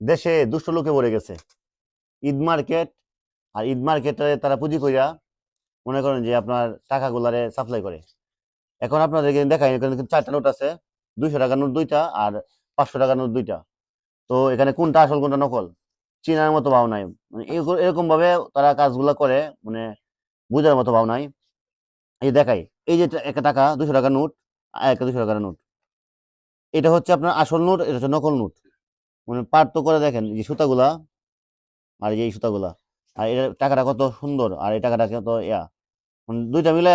দেশে দুষ্ট লোকে ভরে গেছে। ঈদ মার্কেট, আর ঈদ মার্কেটে তারা পুঁজি কইরা মনে করেন যে আপনার টাকাগুলারে সাপ্লাই করে। এখন আপনাদেরকে দেখাই, এখানে চারটা নোট আছে, দুইশো টাকার নোট দুইটা আর পাঁচশো টাকার নোট দুইটা। তো এখানে কোনটা আসল, কোনটা নকল, চিনার মতো ভাব নাই। মানে এরকম ভাবে তারা কাজগুলা করে মানে বুঝার মতো ভাব নাই। এই দেখাই, এই যে একটা টাকা দুশো টাকার নোট, আর একটা দুশো টাকার নোট। এটা হচ্ছে আপনার আসল নোট, এটা হচ্ছে নকল নোট। মানে পার্থক্য করে দেখেন যে সুতাগুলা আর এই যে এই সুতাগুলা। আর এটা টাকাটা কত সুন্দর আর এই টাকাটা কত ইয়া। মানে দুইটা মিলে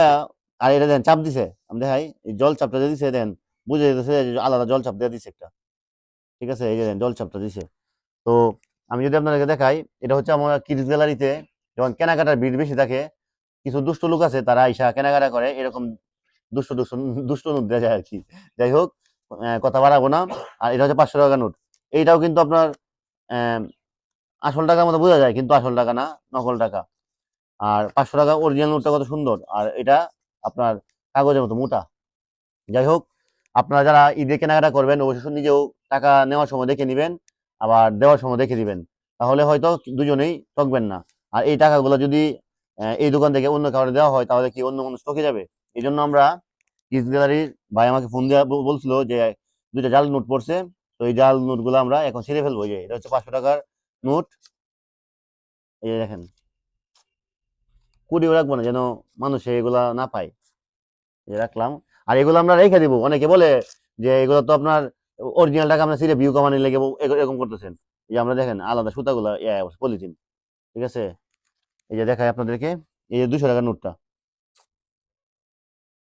আর এটা দেন চাপ দিছে। আমি দেখাই জল চাপটা দিয়ে দিছে দেন বুঝে যেতেছে আলাদা জল চাপ দিয়ে দিছে একটা। ঠিক আছে? এই যে জল চাপটা দিছে। তো আমি যদি আপনাদেরকে দেখাই, এটা হচ্ছে আমার কিডস গ্যালারিতে যখন কেনাকাটার ভিড় বেশি থাকে, কিছু দুষ্ট লোক আছে, তারা আইসা কেনাকাটা করে, এরকম দুষ্ট দুষ্ট দুষ্ট নোট দেওয়া যায় আর কি। যাই হোক কথা বাড়াবো না। আর এটা হচ্ছে পাঁচশো টাকা নোট। এইটাও কিন্তু আপনার আসল টাকার মতো বোঝা যায়, কিন্তু আসল টাকা না, নকল টাকা। আর পাঁচশো টাকা অরিজিনাল নোটটা কত সুন্দর, আর এটা আপনার কাগজের মতো, মোটা। যাই হোক, আপনারা যারা ঈদে কেনাকাটা করবেন, অবশ্যই নিজেও টাকা নেওয়ার সময় দেখে নেবেন, আবার দেওয়ার সময় দেখে দিবেন। তাহলে হয়তো দুজনেই ঠকবেন না। আর এই টাকাগুলো যদি এই দোকান থেকে অন্য কাউকে দেওয়া হয়, তাহলে কি অন্য মানুষ ঠকে যাবে? এই জন্য আমরা কিস গ্যালারির ভাই আমাকে ফোন দেওয়া বলছিল যে, দুইটা জাল নোট পড়ছে তো এই জাল নোটগুলো আমরা এখন ছেড়ে ফেলব যে এটা হচ্ছে পাঁচশো টাকার নোট। এই যে দেখেন, কুড়িও রাখব না যেন মানুষে এগুলা না পায়। রাখলাম। আর এগুলো আমরা রেখে দিব। অনেকে বলে যে এগুলো তো আপনার অরিজিনাল টাকা আমরা সিরে ভিউ কামানি লেগে এরকম করতেছেন। যে আমরা দেখেন আলাদা সুতাগুলা পলিথিন। ঠিক আছে? এই যে দেখায় আপনাদেরকে, এই যে দুশো টাকার নোটটা।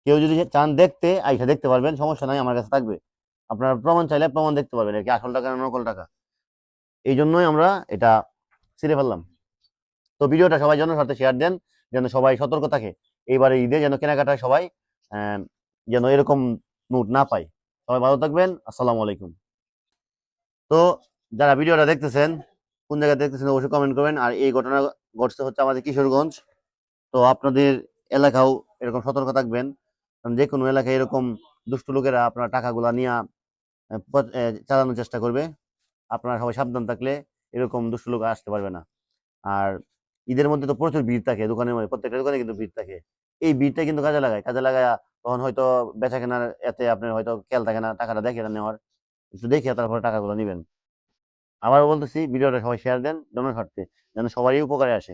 কেউ যদি চান দেখতে, আইসা দেখতে পারবেন, সমস্যা নাই, আমার কাছে থাকবে। আপনারা প্রমাণ চাইলে প্রমাণ দেখতে পারবেন আর কি আসল টাকা না নকল টাকা। এই জন্যই আমরা এটা ছিঁড়ে ফেললাম। তো ভিডিওটা সবাই যেন সাথে শেয়ার দেন, যেন সবাই সতর্ক থাকে। এইবারে ঈদে যেন কেনাকাটায় সবাই যেন এরকম নোট না পায়। সবাই ভালো থাকবেন, আসসালামু আলাইকুম। তো যারা ভিডিওটা দেখতেছেন, কোন জায়গায় দেখতেছেন অবশ্যই কমেন্ট করবেন। আর এই ঘটনা ঘটছে হচ্ছে আমাদের কিশোরগঞ্জ। তো আপনাদের এলাকাও এরকম সতর্ক থাকবেন। কারণ যে কোনো এলাকায় এরকম দুষ্ট লোকেরা আপনার টাকাগুলা নিয়ে চালানোর চেষ্টা করবে। আপনারা সবাই সাবধান থাকলে এরকম দুষ্ট লোক আসতে পারবে না। আর ঈদের মধ্যে তো প্রচুর ভিড় থাকে দোকানের মধ্যে, প্রত্যেকটা দোকানে কিন্তু ভিড় থাকে। এই ভিড়টা কিন্তু কাজে লাগায় কাজে লাগায় তখন হয়তো বেচা কেনার এতে আপনার হয়তো খেয়াল থাকে না, টাকাটা দেখে না নেওয়ার। একটু দেখে তারপরে টাকাগুলো নেবেন। আবার বলতেছি, ভিডিওটা সবাই শেয়ার দেন জনের স্বার্থে যেন সবারই উপকারে আসে।